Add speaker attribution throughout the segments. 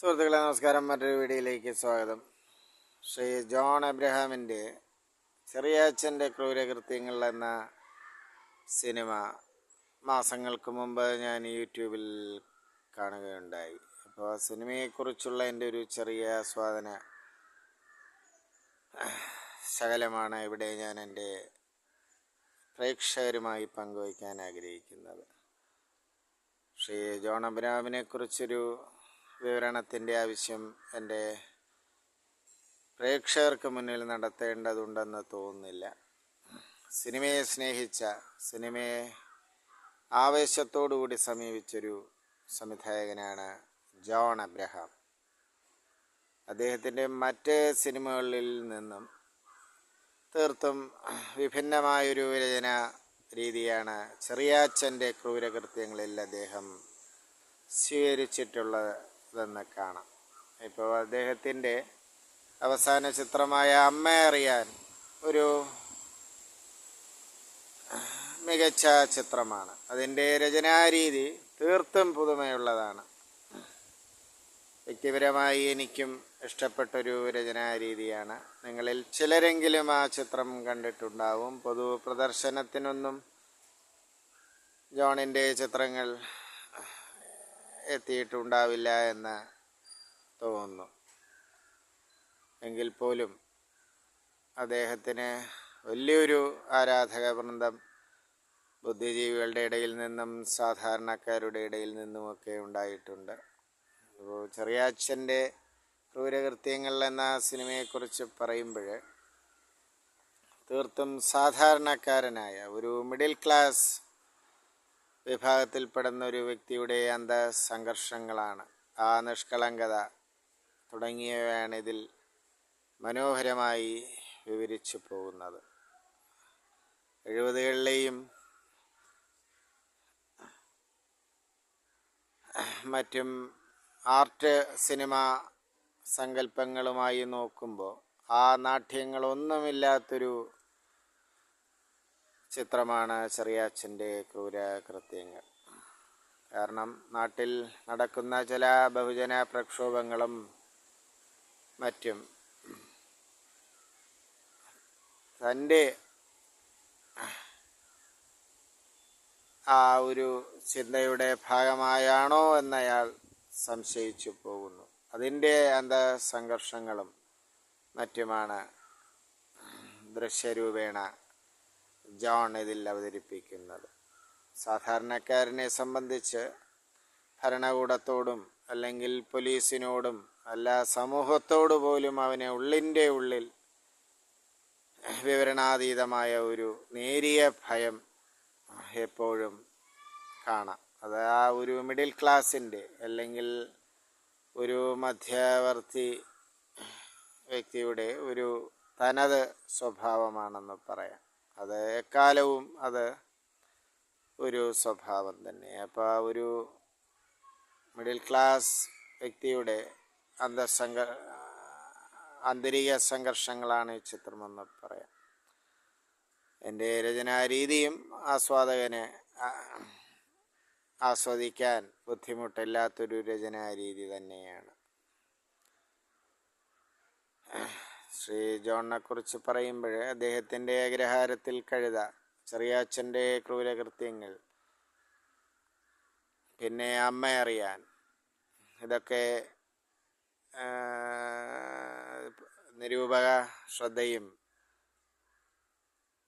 Speaker 1: സുഹൃത്തുക്കളെ നമസ്കാരം. മറ്റൊരു വീഡിയോയിലേക്ക് സ്വാഗതം. ശ്രീ ജോൺ എബ്രഹാമിന്റെ ചെറിയാച്ചന്റെ ക്രൂരകൃത്യങ്ങൾ എന്ന സിനിമ മാസങ്ങൾക്ക് മുമ്പ് ഞാൻ യൂട്യൂബിൽ കാണുകയുണ്ടായി. അപ്പോൾ സിനിമയെക്കുറിച്ചുള്ള എന്റെ ഒരു ചെറിയ ആസ്വാദന ശകലമാണ് ഇവിടെ ഞാൻ എന്റെ പ്രേക്ഷകരുമായി പങ്കുവയ്ക്കാൻ ആഗ്രഹിക്കുന്നത്. ശ്രീ ജോൺ അബ്രഹാമിനെ കുറിച്ചൊരു വിവരണത്തിന്റെ ആവശ്യം എന്റെ പ്രേക്ഷകർക്ക് മുന്നിൽ നടത്തേണ്ടതുണ്ടെന്ന് തോന്നുന്നില്ല. സിനിമയെ സ്നേഹിച്ച സിനിമയെ ആവേശത്തോടുകൂടി സമീപിച്ചൊരു സംവിധായകനാണ് ജോൺ അബ്രഹാം. അദ്ദേഹത്തിന്റെ മറ്റ് സിനിമകളിൽ നിന്നും തീർത്തും വിഭിന്നമായൊരു രചന രീതിയാണ് ചെറിയാച്ചന്റെ ക്രൂരകൃത്യങ്ങളിൽ അദ്ദേഹം സ്വീകരിച്ചിട്ടുള്ളതെന്ന് കാണാം. ഇപ്പോൾ അദ്ദേഹത്തിന്റെ അവസാന ചിത്രമായ അമ്മ അറിയാൻ ഒരു മികച്ച ചിത്രമാണ്. അതിന്റെ രചനാരീതി തീർത്തും പുതുമയുള്ളതാണ്. വ്യക്തിപരമായി എനിക്കും ഇഷ്ടപ്പെട്ടൊരു രചനാരീതിയാണ് നിങ്ങളിൽ ചിലരെങ്കിലും ആ ചിത്രം കണ്ടിട്ടുണ്ടാവും. പൊതു പ്രദർശനത്തിനൊന്നും ജോണിന്റെ ചിത്രങ്ങൾ എത്തിയിട്ടുണ്ടാവില്ല എന്ന് തോന്നുന്നു. എങ്കിൽ പോലും അദ്ദേഹത്തിന് വലിയൊരു ആരാധക വൃന്ദം ബുദ്ധിജീവികളുടെ ഇടയിൽ നിന്നും സാധാരണക്കാരുടെ ഇടയിൽ നിന്നുമൊക്കെ ഉണ്ടായിട്ടുണ്ട്. അപ്പോൾ ചെറിയാച്ചന്റെ ക്രൂരകൃത്യങ്ങൾ എന്ന സിനിമയെക്കുറിച്ച് പറയുമ്പോൾ തീർത്തും സാധാരണക്കാരനായ ഒരു മിഡിൽ ക്ലാസ് വിഭാഗത്തിൽപ്പെടുന്ന ഒരു വ്യക്തിയുടെ അന്തസംഘർഷങ്ങളാണ് ആ നിഷ്കളങ്കത തുടങ്ങിയവയാണ് ഇതിൽ മനോഹരമായി വിവരിച്ചു പോകുന്നത്. എഴുപതുകളിലെയും മറ്റും ആർട്ട് സിനിമ സങ്കല്പങ്ങളുമായി നോക്കുമ്പോൾ ആ നാട്യങ്ങളൊന്നുമില്ലാത്തൊരു ചിത്രമാണ് ചെറിയാച്ചന്റെ ക്രൂരകൃത്യങ്ങൾ. കാരണം നാട്ടിൽ നടക്കുന്ന ചില ബഹുജന പ്രക്ഷോഭങ്ങളും മറ്റും തന്റെ ആ ഒരു ചിന്തയുടെ ഭാഗമായാണോ എന്നയാൾ സംശയിച്ചു പോകുന്നു. അതിന്റെ അന്തസംഘർഷങ്ങളും മറ്റുമാണ് ദൃശ്യരൂപേണ ജോൺ ഇതിൽ അവതരിപ്പിക്കുന്നത്. സാധാരണക്കാരനെ സംബന്ധിച്ച് ഭരണകൂടത്തോടും അല്ലെങ്കിൽ പോലീസിനോടും അല്ല സമൂഹത്തോടു പോലും അവനെ ഉള്ളിന്റെ ഉള്ളിൽ വിവരണാതീതമായ ഒരു നേരിയ ഭയം എപ്പോഴും കാണാം. അത് ആ ഒരു മിഡിൽ ക്ലാസ്സിന്റെ അല്ലെങ്കിൽ ഒരു മധ്യവർത്തി വ്യക്തിയുടെ ഒരു തനത് സ്വഭാവമാണെന്ന് പറയാം. അത് എക്കാലവും അത് ഒരു സ്വഭാവം തന്നെ. അപ്പോൾ ഒരു മിഡിൽ ക്ലാസ് വ്യക്തിയുടെ അന്തസംഘ ആന്തരിക സംഘർഷങ്ങളാണ് ഈ ചിത്രമെന്ന് പറയാം. എന്റെ രചനാരീതിയും ആസ്വാദകനെ ആസ്വദിക്കാൻ ബുദ്ധിമുട്ടില്ലാത്തൊരു രചനാരീതി തന്നെയാണ്. ശ്രീ ജോണിനെ കുറിച്ച് പറയുമ്പോൾ അദ്ദേഹത്തിന്റെ അഗ്രഹാരത്തിൽ കഴുത ചെറിയാച്ചന്റെ ക്രൂരകൃത്യങ്ങൾ പിന്നെ അമ്മ അറിയാൻ. ഇതൊക്കെ നിരൂപക ശ്രദ്ധയും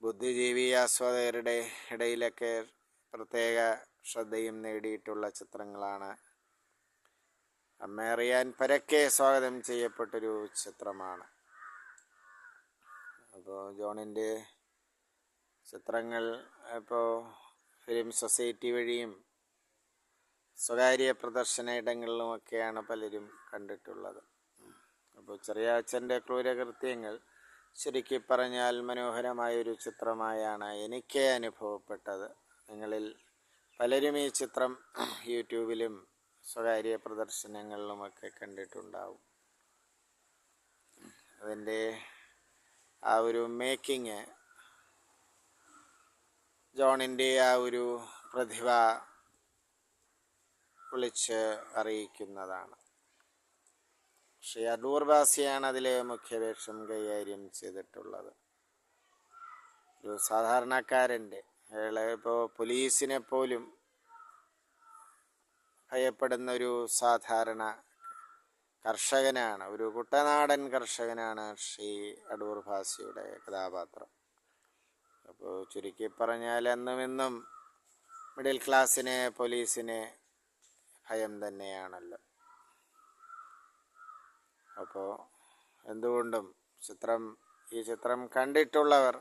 Speaker 1: ബുദ്ധിജീവി ആസ്വാദകരുടെ ഇടയിലൊക്കെ പ്രത്യേക ശ്രദ്ധയും നേടിയിട്ടുള്ള ചിത്രങ്ങളാണ്. അമ്മ അറിയാൻ പരക്കെ സ്വാഗതം ചെയ്യപ്പെട്ടൊരു ചിത്രമാണ്. അപ്പോൾ ജോണിന്റെ ചിത്രങ്ങൾ ഇപ്പോൾ ഫിലിം സൊസൈറ്റി വഴിയും സ്വകാര്യ പ്രദർശന ഇടങ്ങളിലുമൊക്കെയാണ് പലരും കണ്ടിട്ടുള്ളത്. അപ്പോൾ ചെറിയാച്ചന്റെ ക്രൂരകൃത്യങ്ങൾ ശരിക്ക് പറഞ്ഞാൽ മനോഹരമായൊരു ചിത്രമായാണ് എനിക്ക് അനുഭവപ്പെട്ടത്. നിങ്ങളിൽ പലരും ഈ ചിത്രം യൂട്യൂബിലും സ്വകാര്യ പ്രദർശനങ്ങളിലുമൊക്കെ കണ്ടിട്ടുണ്ടാവും. അതിന്റെ ആ ഒരു മേക്കിങ് ജോണിന്റെ ആ ഒരു പ്രതിഭ വിളിച്ച് അറിയിക്കുന്നതാണ്. ശ്രീ അടൂർ ബാസിയാണ് അതിലെ മുഖ്യവേഷം കൈകാര്യം ചെയ്തിട്ടുള്ളത്. ഒരു സാധാരണക്കാരന്റെ അയാളെ ഇപ്പോൾ പോലീസിനെ പോലും ഭയപ്പെടുന്ന ഒരു സാധാരണ കർഷകനാണ്. ഒരു കുട്ടനാടൻ കർഷകനാണ് ശ്രീ അടൂർ ഭാസിയുടെ കഥാപാത്രം. അപ്പോൾ ചുരുക്കി പറഞ്ഞാൽ എന്നും മിഡിൽ ക്ലാസ്സിനെ പോലീസിനെ ഭയം തന്നെയാണല്ലോ. അപ്പോൾ എന്തുകൊണ്ടും ചിത്രം ഈ ചിത്രം കണ്ടിട്ടുള്ളവർ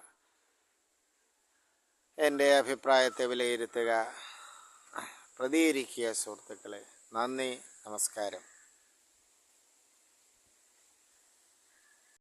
Speaker 1: എന്റെ അഭിപ്രായത്തെ വിലയിരുത്തുക. പ്രതികരിക്കുക സുഹൃത്തുക്കളെ. നന്ദി നമസ്കാരം.